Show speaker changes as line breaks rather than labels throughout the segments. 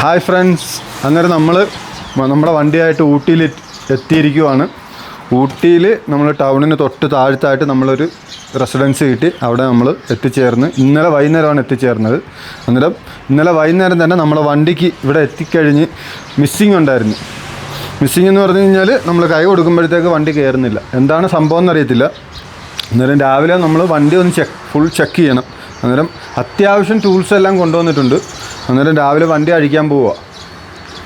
Hi friends അന്നേരം നമ്മൾ നമ്മുടെ വണ്ടിയായിട്ട് ഊട്ടിയിൽ എത്തിയിരിക്കുവാണ്. ഊട്ടിയിൽ നമ്മൾ ടൗണിന് തൊട്ട് താഴത്തായിട്ട് നമ്മളൊരു റെസിഡൻസ് കിട്ടി. അവിടെ നമ്മൾ എത്തിച്ചേർന്ന്. ഇന്നലെ വൈകുന്നേരമാണ് എത്തിച്ചേർന്നത്. അന്നേരം ഇന്നലെ വൈകുന്നേരം തന്നെ നമ്മളെ വണ്ടിക്ക് ഇവിടെ എത്തിക്കഴിഞ്ഞ് മിസ്സിങ് ഉണ്ടായിരുന്നു. മിസ്സിങ് എന്ന് പറഞ്ഞു കഴിഞ്ഞാൽ നമ്മൾ കൈ കൊടുക്കുമ്പോഴത്തേക്ക് വണ്ടി കയറുന്നില്ല. എന്താണ് സംഭവം എന്നറിയത്തില്ല അന്നേരം രാവിലെ നമ്മൾ വണ്ടി ഒന്ന് ചെക്ക് ഫുൾ ചെക്ക് ചെയ്യണം. അന്നേരം അത്യാവശ്യം ടൂൾസ് എല്ലാം കൊണ്ടുവന്നിട്ടുണ്ട്. അന്നേരം രാവിലെ വണ്ടി അഴിക്കാൻ പോവുക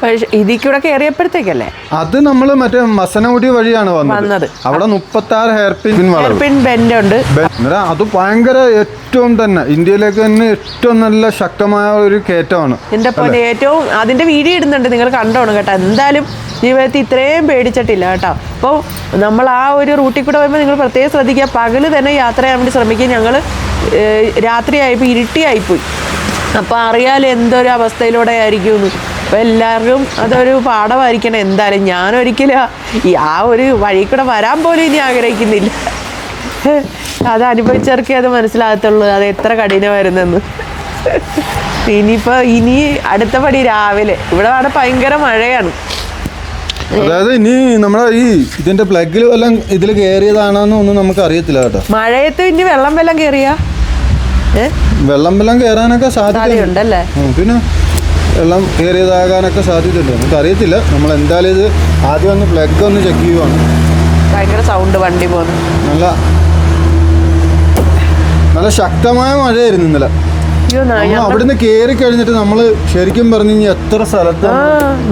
പക്ഷെ ഇതിൽ കൂടെ കയറിയപ്പോഴത്തേക്കല്ലേ
അത് നമ്മൾ മറ്റേ മസനഗുടി വഴിയാണ് വന്നത്.
അവിടെ
അവിടെ മുപ്പത്താറ് hairpin hair
pin bend ഉണ്ട്
അത് ഭയങ്കര ഏറ്റവും തന്നെ ഇന്ത്യയിലേക്ക് തന്നെ ഏറ്റവും നല്ല ശക്തമായ ഒരു കയറ്റമാണ്.
ഏറ്റവും അതിന്റെ വീഡിയോ ഇടുന്നുണ്ട്. നിങ്ങൾ കണ്ടോണം കേട്ടോ. എന്തായാലും ജീവിതത്തിൽ ഇത്രയും പേടിച്ചിട്ടില്ല കേട്ടോ. അപ്പോൾ നമ്മൾ ആ ഒരു റൂട്ടിൽ കൂടെ വരുമ്പോൾ നിങ്ങൾ പ്രത്യേകം ശ്രദ്ധിക്കുക. പകൽ തന്നെ യാത്ര ചെയ്യാൻ വേണ്ടി ശ്രമിക്കുക. ഞങ്ങൾ രാത്രിയായപ്പോൾ ഇരുട്ടിയായിപ്പോയി. അപ്പോൾ അറിയാലോ എന്തൊരു അവസ്ഥയിലൂടെ ആയിരിക്കും എന്ന് അപ്പോൾ എല്ലാവർക്കും അതൊരു പാഠമായിരിക്കണം. എന്തായാലും ഞാനൊരിക്കലും ആ ഒരു വഴി കൂടെ വരാൻ പോലും ഇനി ആഗ്രഹിക്കുന്നില്ല. അത് അനുഭവിച്ചവർക്കേ അത് മനസ്സിലാകത്തുള്ളൂ. അത് എത്ര കഠിനമായിരുന്നെന്ന്. ഇനിയിപ്പോൾ ഇനി അടുത്ത പടി രാവിലെ. ഇവിടെ അവിടെ ഭയങ്കര മഴയാണ്.
അതായത് ഇനി നമ്മളെ ഈ ഇതിന്റെ പ്ലഗിൽ വല്ലതും ഇതിൽ കേറിയതാണോന്ന് ഒന്നും നമുക്ക് അറിയത്തില്ല കേട്ടോ.
മഴയത്ത് ഇനി വെള്ളം വെള്ളം കയറിയാ
വെള്ളം കയറാനൊക്കെ സാധ്യത
സാധ്യതയുണ്ടല്ലേ?
പിന്നെ വെള്ളം കയറിയതാകാനൊക്കെ സാധ്യതയുണ്ട്. നമുക്ക് അറിയത്തില്ല നമ്മൾ എന്തായാലും ഇത് ആദ്യം ഒന്ന് പ്ലഗ് ഒന്ന് ചെക്ക് ചെയ്യുവാണ്.
ഭയങ്കര സൗണ്ട് വണ്ടി പോകുന്നു
നല്ല നല്ല ശക്തമായ മഴയായിരുന്നു ഇന്നലെ.
അയ്യോ
അവിടുന്ന് കേറി കഴിഞ്ഞിട്ട് നമ്മൾ ശരിക്കും പറഞ്ഞു എത്ര സ്ഥലത്ത്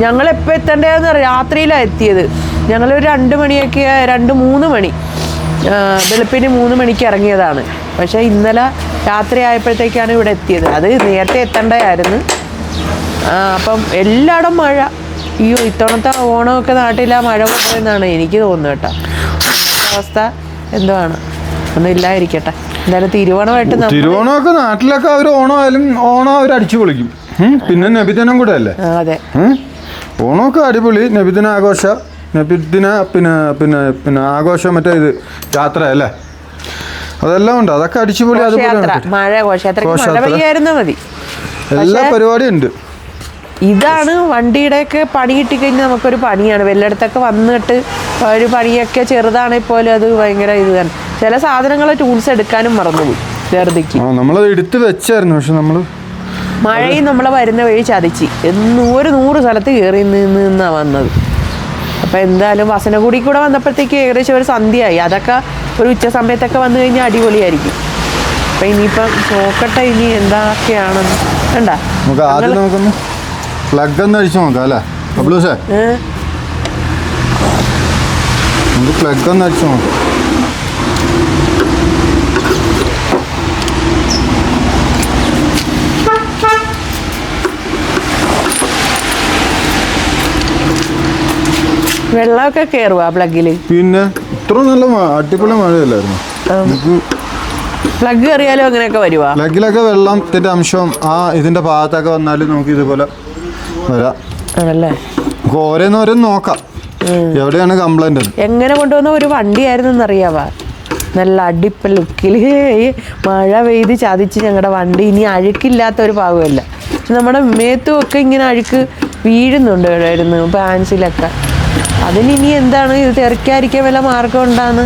ഞങ്ങൾ എപ്പോ എത്തേണ്ടതെന്ന് രാത്രിയിലാണ് എത്തിയത്. ഞങ്ങളൊരു രണ്ട് മണിയൊക്കെ രണ്ട് മൂന്ന് മണി. വെളുപ്പിന് മൂന്ന് മണിക്ക് ഇറങ്ങിയതാണ്. പക്ഷേ ഇന്നലെ രാത്രി ആയപ്പോഴത്തേക്കാണ് ഇവിടെ എത്തിയത്. അത് നേരത്തെ എത്തേണ്ടതായിരുന്നു. അപ്പം എല്ലായിടും മഴ. അയ്യോ ഇത്തവണത്തെ ഓണമൊക്കെ നാട്ടിൽ ആ മഴ കൊണ്ടുവന്നാണ് എനിക്ക് തോന്നുന്നത് കേട്ടോ. അവസ്ഥ എന്തുവാണ്? ഒന്നും ഇല്ലായിരിക്കട്ടെ എന്തായാലും തിരുവോണമായിട്ട് നമ്മൾ
തിരുവോണമൊക്കെ നാട്ടിലൊക്കെ അവർ ഓണമായാലും ഓണം അവർ അടിച്ചു പൊളിക്കും. പിന്നെ നബിദിനം കൂടെ അല്ലേ?
അതെ?
ഓണമൊക്കെ അടിപൊളി. നബിദിന ആഘോഷ നബിദിന പിന്നെ പിന്നെ പിന്നെ ആഘോഷം മറ്റേ ഇത് യാത്ര അല്ലേ? അതെല്ലാം ഉണ്ട്. അതൊക്കെ അടിച്ചുപൊളി അതുപോലെ എല്ലാ പരിപാടിയും ഉണ്ട്.
ഇതാണ് വണ്ടിയുടെയൊക്കെ പണി കിട്ടിക്കഴിഞ്ഞാൽ നമുക്കൊരു പണിയാണ് വല്ലയിടത്തൊക്കെ വന്നിട്ട് ഒരു പണിയൊക്കെ ചെറുതാണെങ്കിൽ പോലും അത് ഭയങ്കര ഇത് തന്നെ ചില സാധനങ്ങൾ ടൂൾസ് എടുക്കാനും മറന്നുപോയി. വെറുതെക്ക്.
ആ നമ്മളത് എടുത്ത് വെച്ചായിരുന്നു. പക്ഷെ നമ്മൾ
മഴയും നമ്മളെ വരുന്ന വഴി ചതിച്ച്. ഒരു നൂറ് സ്ഥലത്ത് കയറി നിന്ന് നിന്നാണ് വന്നത്. അപ്പം എന്തായാലും വസനഗുടി കൂടെ വന്നപ്പോഴത്തേക്ക് ഏകദേശം ഒരു സന്ധ്യയായി. അതൊക്കെ ഒരു ഉച്ച സമയത്തൊക്കെ വന്നു കഴിഞ്ഞാൽ അടിപൊളിയായിരിക്കും. അപ്പം ഇനിയിപ്പം നോക്കട്ടെ ഇനി എന്തൊക്കെയാണെന്ന് വേണ്ട
നമുക്ക് ആദ്യം നമുക്കൊന്ന് പ്ലഗ് ഒന്ന് അടിച്ചു നോക്കാം അല്ലേ? ബബ്ലൂസേ
ഏഹ്
നമുക്ക് പ്ലഗ് ഒന്ന് അടിച്ചു നോക്കാം
വെള്ളമൊക്കെ
പിന്നെ ഇത്ര നല്ല അടിപൊളി മഴയല്ലായിരുന്നു? നമുക്ക്
പ്ലഗ് കയറിയാലും അങ്ങനെയൊക്കെ വരുവാ?
പ്ലഗിലൊക്കെ വെള്ളത്തിന്റെ അംശം ആ ഇതിന്റെ ഭാഗത്തൊക്കെ വന്നാലും നമുക്ക് ഇതുപോലെ വരാം.
ആണല്ലേ?
നമുക്ക് ഓരോന്നോരോന്ന് നോക്കാം. എവിടെയാണ് കംപ്ലൈന്റ്
എങ്ങനെ കൊണ്ടുവന്ന ഒരു വണ്ടി വണ്ടിയായിരുന്നു അറിയാവാ നല്ല അടിപ്പ ലുക്കിൽ മഴ പെയ്ത് ചതിച്ച് ഞങ്ങളുടെ വണ്ടി ഇനി അഴുക്കില്ലാത്ത ഒരു ഭാഗമല്ല. നമ്മുടെ മേത്തും ഒക്കെ ഇങ്ങനെ അഴുക്ക് വീഴുന്നുണ്ട് ഇവിടെയായിരുന്നു പാൻസിലൊക്കെ. അതിനി എന്താണ്? ഇത് തെറിക്കാതിരിക്കാൻ വല്ല മാർഗം ഉണ്ടാന്ന്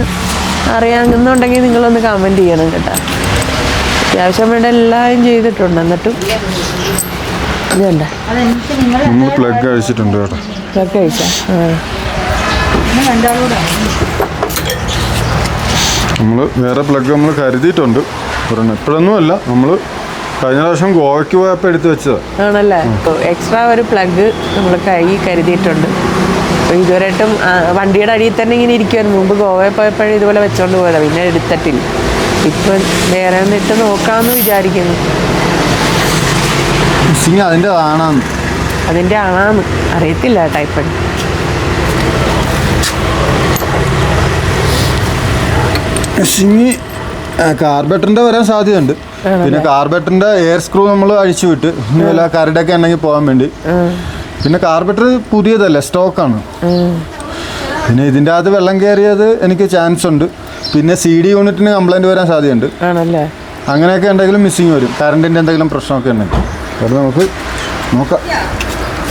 അറിയാമെന്നുണ്ടെങ്കിൽ നിങ്ങളൊന്ന് കമന്റ് ചെയ്യണം കേട്ടോ. അത്യാവശ്യം വേണ്ട എല്ലാം ചെയ്തിട്ടുണ്ട്. എന്നിട്ടും ഇതല്ല
നിങ്ങൾ പ്ലഗ് അഴിച്ചിട്ടുണ്ട് കേട്ടോ.
പ്ലഗ് കഴിച്ചാ? ആ.
നമ്മൾ വേറെ പ്ലഗ് നമ്മൾ കരുതിയിട്ടുണ്ട്. ഒരെണ്ണം. ഇപ്പോഴൊന്നും അല്ല. നമ്മൾ കഴിഞ്ഞ പ്രാവശ്യം ഗോവയ്ക്ക് പോയപ്പോൾ എടുത്തു വെച്ചത്.
ആണല്ലേ? എക്സ്ട്രാ ഒരു പ്ലഗ് നമ്മൾ കൈ കരുതിയിട്ടുണ്ട്. ഇതുവരെയായിട്ടും വണ്ടിയുടെ അടിയിൽ തന്നെ ഇങ്ങനെ ഇരിക്കുമായിരുന്നു മുമ്പ് ഗോവയിൽ പോയപ്പോഴും ഇതുപോലെ വെച്ചോണ്ട് പോയതാണ് പിന്നെ എടുത്തിട്ടില്ല. ഇപ്പം വേറെ ഒന്നിട്ട് നോക്കാമെന്ന് വിചാരിക്കുന്നു.
മിസ്സിങ് അതിന്റെ ആണാന്ന്
അതിന്റെ ആണാന്ന് അറിയത്തില്ല ടൈപ്പ് സിംഗ്
കാർബറ്ററിന്റെ കാർബറ്ററിന്റെ വരാൻ സാധ്യതയുണ്ട്. പിന്നെ കാർബറ്ററിന്റെ എയർ സ്ക്രൂ നമ്മൾ അഴിച്ചു വിട്ട് ഇനി വല്ല കരടൊക്കെ ഉണ്ടെങ്കിൽ പോകാൻ വേണ്ടി. പിന്നെ കാർബറ്റർ പുതിയതല്ല സ്റ്റോക്കാണ് പിന്നെ ഇതിന്റെ അകത്ത് വെള്ളം കയറിയത് എനിക്ക് ചാൻസ് ഉണ്ട്. പിന്നെ സി ഡി യൂണിറ്റിന് കംപ്ലൈന്റ് വരാൻ സാധ്യതയുണ്ട്.
ആണല്ലേ?
അങ്ങനെയൊക്കെ എന്തെങ്കിലും മിസ്സിങ് വരും. കറണ്ടിന്റെ എന്തെങ്കിലും പ്രശ്നമൊക്കെ ഉണ്ടെങ്കിൽ. അത് നമുക്ക് നോക്കാം.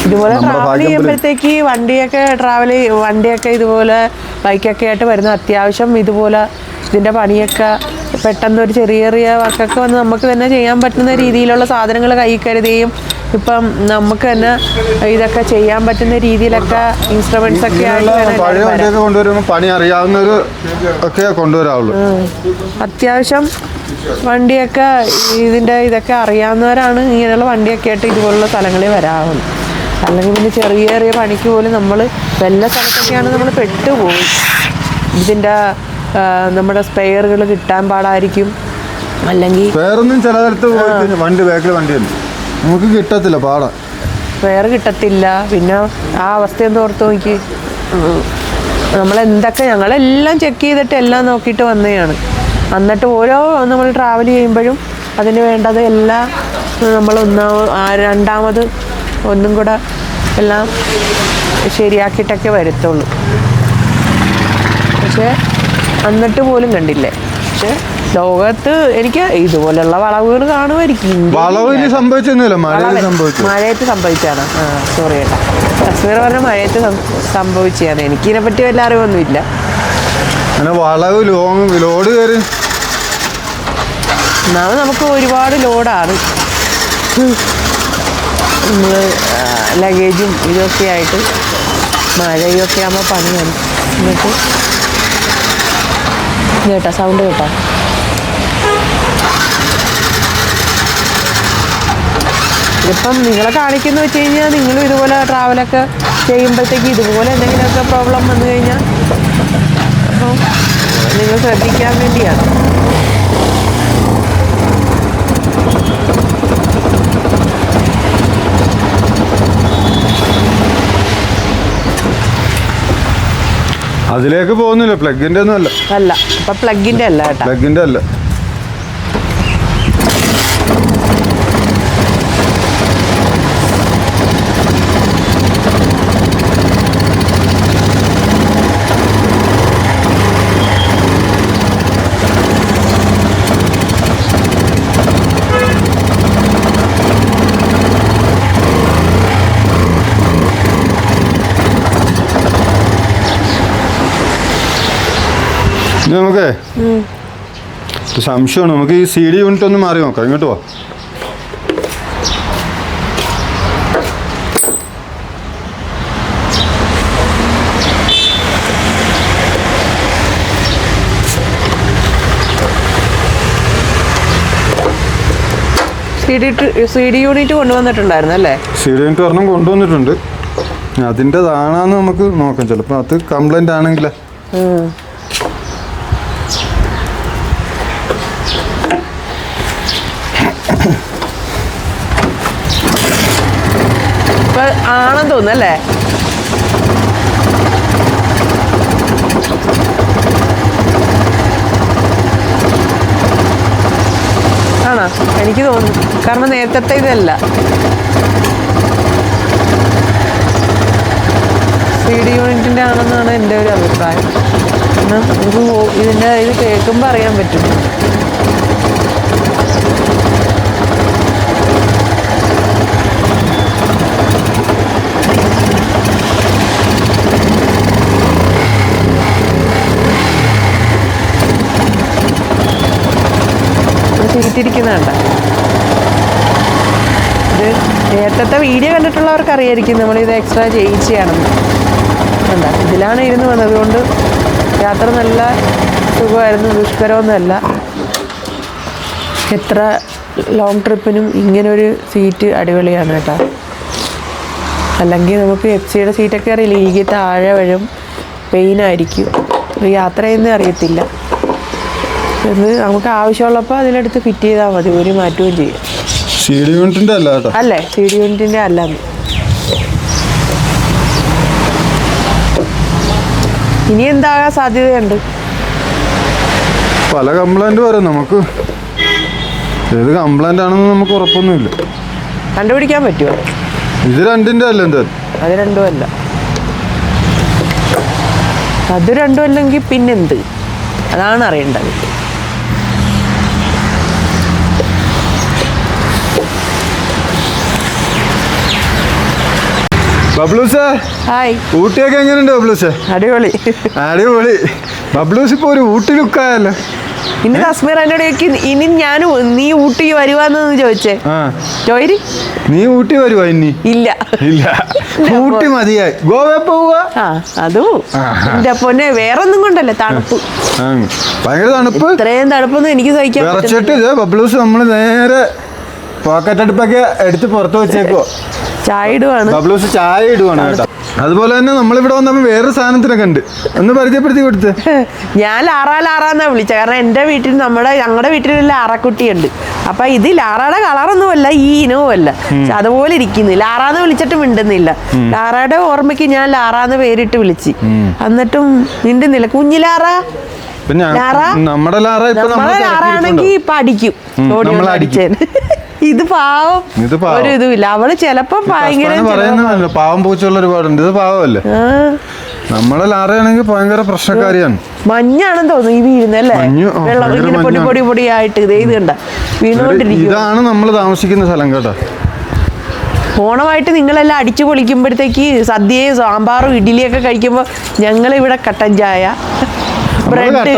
ഇതുപോലെ
നമ്മുടെ
ട്രാവൽ. ചെയ്യുമ്പോഴത്തേക്ക് വണ്ടിയൊക്കെ ട്രാവൽ വണ്ടിയൊക്കെ ഇതുപോലെ ബൈക്കൊക്കെ ആയിട്ട് വരുന്ന അത്യാവശ്യം ഇതുപോലെ ഇതിന്റെ പണിയൊക്കെ പെട്ടെന്ന് ഒരു ചെറിയ ചെറിയ വർക്കൊക്കെ വന്ന് നമുക്ക് തന്നെ ചെയ്യാൻ പറ്റുന്ന രീതിയിലുള്ള സാധനങ്ങൾ കൈ കരുതുകയും ഇപ്പം നമുക്ക് തന്നെ ഇതൊക്കെ ചെയ്യാൻ പറ്റുന്ന രീതിയിലൊക്കെ ഇൻസ്ട്രുമെന്റ്സ് ഒക്കെ
പഴയ കൊണ്ടുവരുമ്പോൾ പണി അറിയാവുന്നവർ ഒക്കെ കൊണ്ടുവരാവുള്ളൂ.
അത്യാവശ്യം വണ്ടിയൊക്കെ ഇതിന്റെ ഇതൊക്കെ അറിയാവുന്നവരാണ്. ഇങ്ങനെയുള്ള വണ്ടിയൊക്കെ ആയിട്ട് ഇതുപോലുള്ള സ്ഥലങ്ങളിൽ വരാറുള്ളത് അല്ലെങ്കിൽ പിന്നെ ചെറിയ ചെറിയ പണിക്ക് പോലും നമ്മൾ വല്ല സ്ഥലത്തൊക്കെയാണ് നമ്മൾ പെട്ടുപോയി. ഇതിന്റെ നമ്മുടെ സ്പെയറുകൾ കിട്ടാൻ പാടായിരിക്കും. അല്ലെങ്കിൽ
വേറൊന്നും ചില സ്ഥലത്ത് വണ്ടി ബാക്കിൽ വണ്ടിയുണ്ട് നമുക്ക് കിട്ടത്തില്ല പാടാ.
സ്പെയർ കിട്ടത്തില്ല. പിന്നെ ആ അവസ്ഥ എന്ത് ഓർത്ത് നോക്കി. നമ്മളെന്തൊക്കെ ഞങ്ങളെല്ലാം ചെക്ക് ചെയ്തിട്ട് എല്ലാം നോക്കിയിട്ട് വന്നതാണ്. എന്നിട്ട് ഓരോ നമ്മൾ ട്രാവൽ ചെയ്യുമ്പോഴും അതിന് വേണ്ടത് എല്ലാം നമ്മൾ ഒന്നാമ ആ രണ്ടാമത് ഒന്നും കൂടെ എല്ലാം ശരിയാക്കിയിട്ടൊക്കെ വരത്തുള്ളൂ. പക്ഷേ എന്നിട്ട് പോലും കണ്ടില്ലേ? പക്ഷെ ലോകത്ത് എനിക്ക് ഇതുപോലെയുള്ള വളവുകൾ കാണുമായിരിക്കും.
വളവിന് സംഭവിച്ചൊന്നുമില്ല. സംഭവിച്ചു.
മഴയത്ത് സംഭവിച്ചാണ് ആ സോറി കേട്ടോ കശ്മീർ പറഞ്ഞ മഴയത്ത് സംഭവിച്ചാണ് സംഭവിച്ചതാണ്. എനിക്കിതിനെ പറ്റി വല്ല അറിവൊന്നുമില്ല.
അങ്ങനെ വളവ് ലോങ് ലോഡ് കയറി.
ഒന്നാമത് നമുക്ക് ഒരുപാട് ലോഡാണ്. നമ്മൾ ലഗേജും ഇതൊക്കെ ആയിട്ട് മഴയൊക്കെ ആകുമ്പോൾ പണിയാണ് എന്നിട്ട് കേട്ടോ സൗണ്ട് കേട്ടോ. ഇപ്പം നിങ്ങളെ കാണിക്കുന്ന വെച്ച് കഴിഞ്ഞാൽ നിങ്ങളും ഇതുപോലെ ട്രാവലൊക്കെ ചെയ്യുമ്പോഴത്തേക്ക് ഇതുപോലെ എന്തെങ്കിലുമൊക്കെ പ്രോബ്ലം വന്നു കഴിഞ്ഞാൽ അപ്പോൾ നിങ്ങൾ ശ്രദ്ധിക്കാൻ വേണ്ടിയാണ്.
അതിലേക്ക് പോകുന്നില്ല. പ്ലഗിന്റെ ഒന്നും അല്ല.
അല്ല പ്ലഗിന്റെ അല്ല
പ്ലഗിന്റെ അല്ല. ഇനി നമുക്കേ? സംശയമാണ്. നമുക്ക് ഈ സി ഡി യൂണിറ്റ് ഒന്ന് മാറി നോക്കാം. ഇങ്ങോട്ട് പോവാ
സി ഡി യൂണിറ്റ് കൊണ്ടുവന്നിട്ടുണ്ടായിരുന്നു അല്ലേ?
സി ഡി യൂണിറ്റ് ഒരെണ്ണം കൊണ്ടുവന്നിട്ടുണ്ട്. അതിന്റെതാണെന്ന് നമുക്ക് നോക്കാം. ചിലപ്പോൾ അത് കംപ്ലൈന്റ് ആണെങ്കിൽ
ഇപ്പൊ ആണെന്ന് തോന്നല്ലേ ആണോ? എനിക്ക് തോന്നുന്നു. കാരണം നേരത്തെ ഇതല്ല. സി ഡി യൂണിറ്റിന്റെ ആണെന്നാണ് എന്റെ ഒരു അഭിപ്രായം. എന്നാൽ നമുക്ക് ഇതിന്റെ ഇത് കേൾക്കുമ്പോൾ അറിയാൻ പറ്റും. തിരിച്ചിരിക്കുന്നുണ്ട് ഇത് നേരത്തെ വീഡിയോ കണ്ടിട്ടുള്ളവർക്ക് അറിയായിരിക്കും നമ്മളിത് എക്സ്ട്രാ ചെയ്യിച്ചാണെന്ന് കണ്ട ഇതിലാണ് ഇരുന്ന് വന്നത്. കൊണ്ട് യാത്ര നല്ല സുഖമായിരുന്നു ദുഷ്കരമൊന്നുമല്ല. എത്ര ലോങ് ട്രിപ്പിനും ഇങ്ങനൊരു സീറ്റ് അടിപൊളിയാണ് കേട്ടോ. അല്ലെങ്കിൽ നമുക്ക് എഫ് സിയുടെ സീറ്റൊക്കെ അറിയില്ല? ഈ താഴെ വരും. പെയിനായിരിക്കും യാത്ര ചെയ്യുന്നേ അറിയത്തില്ല. ഇത് നമുക്ക് ആവശ്യമുള്ളപ്പോൾ അതിലെടുത്ത് ഫിറ്റ് ചെയ്താൽ മതി ഒരു മാറ്റവും ചെയ്യും.
സി ഡി യൂണിറ്റിന്റെ അല്ല കേട്ടോ.
അല്ലേ? സി ഡി യൂണിറ്റിന്റെ അല്ല. ഇനി എന്താകാൻ സാധ്യതയുണ്ട്?
പല കംപ്ലൈന്റ് വരും നമുക്ക്. ഏത് കംപ്ലൈന്റ് ആണെന്ന് നമുക്ക് ഉറപ്പൊന്നുമില്ല.
കണ്ടുപിടിക്കാൻ പറ്റുമോ
ഇത് രണ്ടിന്റെ അല്ല എന്തായാലും.
അത് രണ്ടും അല്ല. അത് രണ്ടും അല്ലെങ്കിൽ പിന്നെന്ത്? അതാണ് അറിയേണ്ടത്.
ബബ്ലൂസേ
ഹായ്.
ഊട്ടിയൊക്കെ എങ്ങനെയുണ്ട് ബബ്ലൂസേ?
അടിപൊളി.
അടിപൊളി. ബബ്ലൂസ് ഇപ്പൊ ഒരു ഊട്ടി ലുക്കായല്ലോ.
ഇന്ന് കശ്മീർ എന്നോട് ഇനി ഞാൻ നീ ഊട്ടി വരുവാന്ന് ചോദിച്ചേ. ജോയിരി?
നീ ഊട്ടി വരുവാ ഇനി?
ഇല്ല.
ഇല്ല. ഊട്ടി മതിയായി. ഗോവ പോവുക?
അതും. എന്റെ പൊന്നെ വേറൊന്നും കൊണ്ടല്ലേ തണുപ്പ്.
ഭയങ്കര തണുപ്പ്.
ഇത്രയും തണുപ്പൊന്നും എനിക്ക് സഹിക്കാൻ
വിറച്ചിട്ട് ബബ്ലൂസ് നമ്മൾ നേരെ പോക്കറ്റ് അടുപ്പൊക്കെ എടുത്ത് പുറത്ത് വെച്ചേക്കോ
ചായ ഇടുവാണ്.
ബബ്ലൂസ് ചായ ഇടുവാണ് കേട്ടോ. അതുപോലെ തന്നെ നമ്മളിവിടെ വന്നപ്പോൾ വേറെ സാധനത്തിനൊക്കെ ഉണ്ട്. ഒന്ന് പരിചയപ്പെടുത്തി കൊടുത്ത്.
ഞാൻ ലാറാ ലാറാന്നാ വിളിച്ചത് കാരണം എന്റെ വീട്ടിൽ നമ്മുടെ ഞങ്ങളുടെ വീട്ടിൽ ലാറക്കുട്ടി ലാറക്കുട്ടിയുണ്ട്. അപ്പൊ ഇത് ലാറയുടെ കളറൊന്നുമല്ല ഈ ഇനവുമല്ല അതുപോലെ ഇരിക്കുന്നു. ലാറാന്ന് വിളിച്ചിട്ട് മിണ്ടുന്നില്ല. ലാറയുടെ ഓർമ്മയ്ക്ക് ഞാൻ ലാറാന്ന് പേരിട്ട് വിളിച്ച്. എന്നിട്ടും മിണ്ടുന്നില്ല. കുഞ്ഞിലാറ ലാറ?
നമ്മുടെ ലാറ
നമ്മളെ ലാറാണെങ്കിൽ ഇപ്പൊ അടിക്കും. അടിച്ചേന്. ഇത് പാവം.
ഇത് പാവം.
ഒരു ഇതുമില്ല. അവൾ ചെലപ്പോ ഭയങ്കര
പറയുന്നതല്ല പാവം പൂച്ചുള്ള ഒരുപാടുണ്ട്. ഇത് പാവമല്ലേ? നമ്മളെ ലാറയാണെങ്കിൽ ഭയങ്കര പ്രശ്നക്കാരിയാണ്.
മഞ്ഞാണെന്ന് തോന്നുന്നു ഈ വീഴുന്നല്ലേ വെള്ളം ഇങ്ങനെ പൊടി പൊടി ആയിട്ട് ഇത് ഇത് കണ്ട. വീണുകൊണ്ടിരിക്കും
ഇതാണ് നമ്മൾ താമസിക്കുന്ന സ്ഥലം കേട്ടോ.
ഓണമായിട്ട് നിങ്ങളെല്ലാം അടിച്ചു പൊളിക്കുമ്പോഴത്തേക്ക് സദ്യയും സാമ്പാറും ഇഡ്ഡലിയൊക്കെ കഴിക്കുമ്പോൾ ഞങ്ങൾ ഇവിടെ കട്ടൻ ചായ ബ്രെഡ്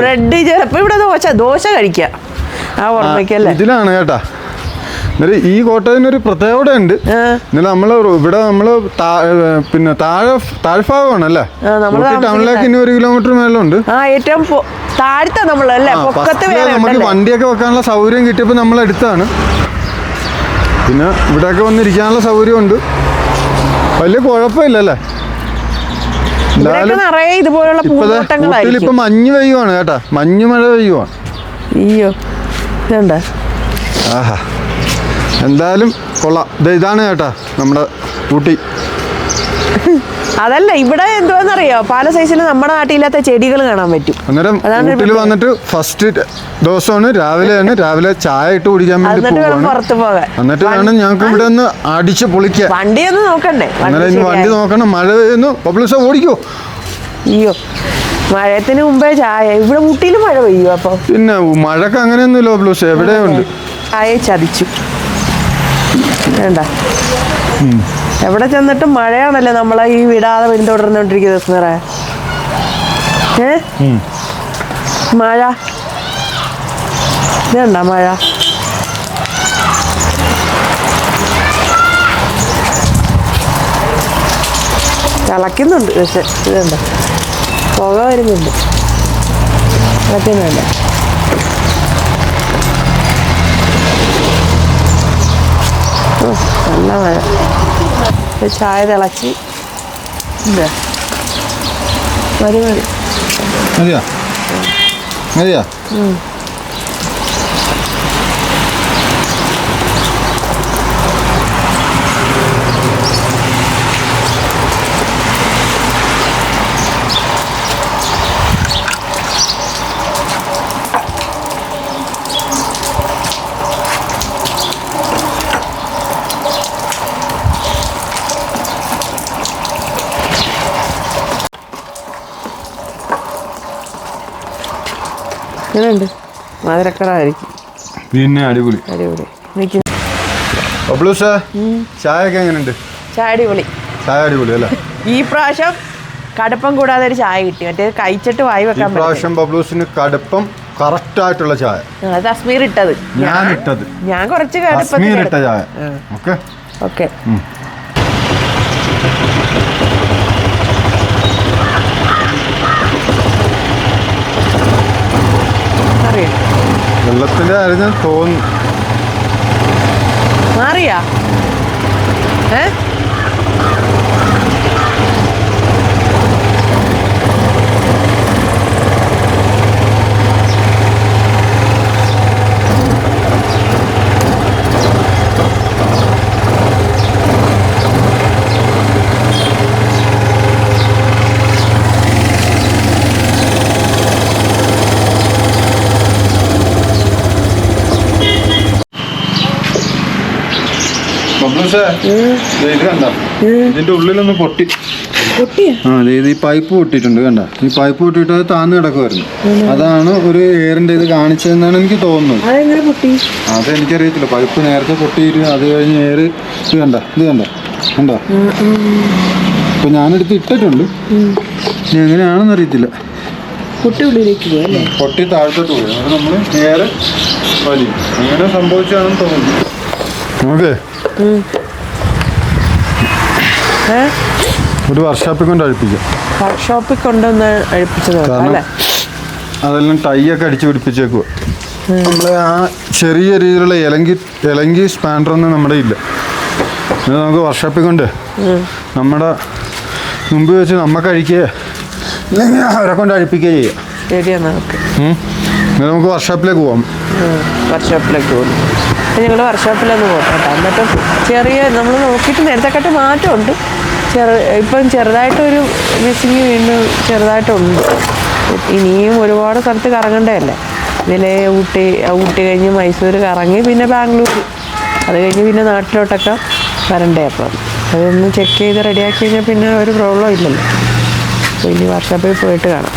ബ്രെഡ് ചിലപ്പോൾ ഇവിടെ ദോശ ദോശ കഴിക്കാം. ആ ഓർമ്മയ്ക്കല്ലേ?
ഇതിലാണ് കേട്ടാ. എന്നിട്ട് ഈ കോട്ടയത്തിന് ഒരു പ്രത്യേകത ഉണ്ട്.
ആ.
എന്നിട്ട് നമ്മൾ ഇവിടെ നമ്മൾ പിന്നെ താഴെ താഴ്ഭാഗമാണ് അല്ലേ
നമ്മൾ
ടൗണിലേക്ക് ഇനി ഒരു കിലോമീറ്റർ മേലുണ്ട്
ഏറ്റവും താഴ്ത്ത നമ്മളല്ലേ
നമുക്ക് വണ്ടിയൊക്കെ വെക്കാനുള്ള സൗകര്യം കിട്ടിയപ്പോൾ നമ്മൾ എടുത്താണ്. പിന്നെ ഇവിടെയൊക്കെ വന്നിരിക്കാനുള്ള സൗകര്യമുണ്ട്. വലിയ കുഴപ്പമില്ലല്ലേ?
ഇതുപോലുള്ള
ഇപ്പൊ മഞ്ഞ് പെയ്യുവാണ് കേട്ടാ. മഞ്ഞ് മഴ പെയ്യുവാണ്
അയ്യോ. ഇതുണ്ട.
ആഹാ. എന്തായാലും കൊള്ളാം. ഇതാണ് കേട്ടാ നമ്മുടെ ഊട്ടി.
അതല്ല ഇവിടെ എന്തുവാന്നറിയോ? പല സൈസിൽ നമ്മുടെ നാട്ടിലില്ലാത്ത ചെടികൾ കാണാൻ പറ്റും.
അന്നേരം വന്നിട്ട് ഫസ്റ്റ് ദിവസമാണ് രാവിലെ തന്നെ രാവിലെ ചായ ഇട്ട് കുടിക്കാൻ വേണ്ടി
പുറത്ത് പോകാൻ.
എന്നിട്ട് വേണം ഞങ്ങൾക്ക് ഇവിടെ ഒന്ന് അടിച്ച് പൊളിക്കാൻ.
നോക്കണ്ടേ? വണ്ടി
അന്നേരം ഇനി വണ്ടി. നോക്കണം. മഴ പെയ്യുന്നു. പബ്ലിസ ഓടിക്കോ.
അയ്യോ. മഴയത്തിന് മുമ്പേ ചായ. ഇവിടെ ഊട്ടിയിൽ മഴ പെയ്യൂ അപ്പൊ?
പിന്നെ മഴക്ക് അങ്ങനെയൊന്നുമില്ല ബ്ലൂസ് എവിടെയുണ്ട്
ചായ ചതിച്ചു. വേണ്ട. എവിടെ ചെന്നിട്ടും മഴയാണല്ലേ നമ്മളെ ഈ വിടാതെ പിന്തുടർന്നുകൊണ്ടിരിക്കുന്നത് സ്മിറ ഏ? മഴ. ഇതുണ്ട മഴ? തിളയ്ക്കുന്നുണ്ട് പക്ഷെ ഇതുണ്ട് പുക വരുന്നുണ്ട് മറ്റൊന്നുമില്ല നല്ല മഴ. ചായ തിളച്ച്. ഇതാ. മതി മതി.
മതിയാ? മതിയാ?
ഇങ്ങനെയുണ്ട് മധുരക്കറായിരിക്കും
പിന്നെ അടിപൊളി.
അടിപൊളി.
ചായ ഒക്കെ എങ്ങനെയുണ്ട്?
ചായ അടിപൊളി.
ചായ അടിപൊളി അല്ലേ?
ഈ പ്രാവശ്യം കടുപ്പം കൂടാതെ ഒരു ചായ കിട്ടി. മറ്റേ കഴിച്ചിട്ട് വായി വെക്കാൻ
പ്രാവശ്യം ബബ്ലൂസിന് കടുപ്പം കറക്റ്റ് ആയിട്ടുള്ള ചായ.
അത് അസ്മീർ ഇട്ടത്
ഞാൻ ഇട്ടത്
ഞാൻ കുറച്ച്
കശ്മീർ ഇട്ട ചായ ഓക്കെ?
ഓക്കെ.
വെള്ളത്തിന്റെ കാര്യം തോന്നുന്നു.
മാറിയാ? ഏ?
ഇതിന്റെ ഉള്ളിലൊന്ന് പൊട്ടി. ഈ പൈപ്പ് പൊട്ടിയിട്ടുണ്ട് കണ്ട. ഈ പൈപ്പ് പൊട്ടിയിട്ട് അത് താന്ന് കിടക്കുമായിരുന്നു അതാണ് ഒരു എയറിന്റെ ഇത് കാണിച്ചതെന്നാണ് എനിക്ക് തോന്നുന്നത്.
അതെങ്ങനെ പൊട്ടി?
അത് എനിക്കറിയത്തില്ല. പൈപ്പ് നേരത്തെ പൊട്ടിയിട്ട് അത് കഴിഞ്ഞ് എയർ ഇത് കണ്ട. ഇത് കണ്ട. കണ്ടോ? അപ്പൊ ഞാനെടുത്ത് ഇട്ടിട്ടുണ്ട്. ഇനി എങ്ങനെയാണെന്ന് അറിയത്തില്ല.
പൊട്ടി ഉള്ളിലേക്ക് പോയി അല്ലേ?
പൊട്ടി താഴ്ത്തോട്ട് പോയി. അത് നമ്മൾ നേരെ വലിയ. അങ്ങനെ സംഭവിച്ചാണെന്ന് തോന്നുന്നു.
ഏ
ഒരു വർക്ക്ഷോപ്പിൽ കൊണ്ട് അഴിപ്പിക്കാം.
വർക്ക്ഷോപ്പിൽ കൊണ്ടുവന്ന് അഴിപ്പിച്ചത്
അതെല്ലാം ടൈ ഒക്കെ അടിച്ച് പിടിപ്പിച്ചേക്കുക നമ്മൾ ആ ചെറിയ രീതിയിലുള്ള ഇലങ്കി ഇലങ്കി സ്പാൻഡറൊന്നും നമ്മുടെ ഇല്ല. ഇത് നമുക്ക് വർക്ക്ഷോപ്പിൽ കൊണ്ട് നമ്മുടെ മുമ്പ് വെച്ച് നമുക്ക് അഴിക്കുക അല്ലെങ്കിൽ അവരെ കൊണ്ട് അഴിപ്പിക്കുക ചെയ്യാം.
ശരിയാണ് ഓക്കെ
നമുക്ക് വർക്ക്ഷോപ്പിലേക്ക് പോവാം.
വർക്ക്ഷോപ്പിലേക്ക് പോകുന്നു ഞങ്ങൾ വർക്ക്ഷോപ്പിലൊന്ന് പോട്ടെ കേട്ടോ എന്നിട്ടും ചെറിയ നമ്മൾ നോക്കിയിട്ട് നേരത്തെക്കാട്ട് മാറ്റമുണ്ട്. ചെറു ഇപ്പം ചെറുതായിട്ടൊരു മിസ്സിങ് വീണ്ടും ചെറുതായിട്ടുണ്ട്. ഇനിയും ഒരുപാട് സ്ഥലത്ത് കറങ്ങണ്ടതല്ലേ? ഇതിലെ ഊട്ടി ഊട്ടി കഴിഞ്ഞ് മൈസൂർ കറങ്ങി പിന്നെ ബാംഗ്ലൂർ അത് കഴിഞ്ഞ് പിന്നെ നാട്ടിലോട്ടൊക്കെ വരണ്ടേ അപ്പം? അതൊന്ന് ചെക്ക് ചെയ്ത് റെഡിയാക്കി കഴിഞ്ഞാൽ പിന്നെ ഒരു പ്രോബ്ലം ഇല്ലല്ലോ. അപ്പോൾ ഇനി വർക്ക്ഷോപ്പിൽ പോയിട്ട് കാണാം.